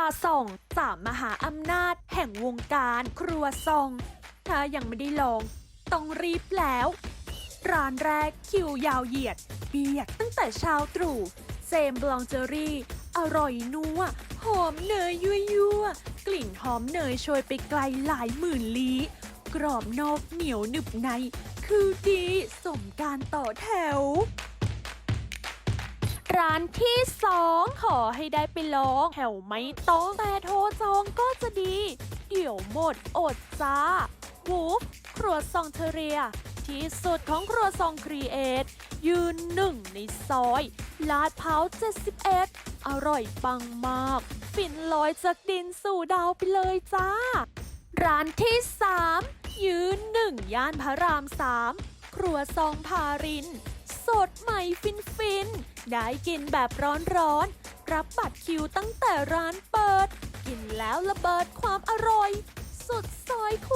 าส่องสามมหาอำนาจ แห่งวงการครัวซอง ถ้ายังไม่ได้ลอง ต้องรีบแล้ว ร้านแรกคิวยาวเหยียด เบียดตั้งแต่เช้าตรู่เซมบลองเจอรี่ อร่อยนัว หอมเนยยั่วยั่วกลิ่นหอมเนยโชยไปไกลหลายหมื่นลี้กรอบนอกเหนียวหนึบใน คือดีสมการต่อแถว ร้านที่สองขอให้ได้ไปลอง แถวไม่ต้องแต่โทรจองก็จะดี เดี๋ยวหมดอดจ้าวูฟครัวซองเทเรีย ที่สุดของครัวซองครีเอทยืนหนึ่งในซอย ลาดพร้าว71 อร่อยปังมากฟินลอยจากดินสู่ดาวไปเลยจ้า ร้านที่ 3 ยืนหนึ่งย่านพระรามสามครัวซองพาริน สดใหม่ฟินฟิ ได้กินแบบร้อนๆ รับบัตรคิวตั้งแต่ร้านเปิด กินแล้วระเบิดความอร่อย สุดซอยคุณ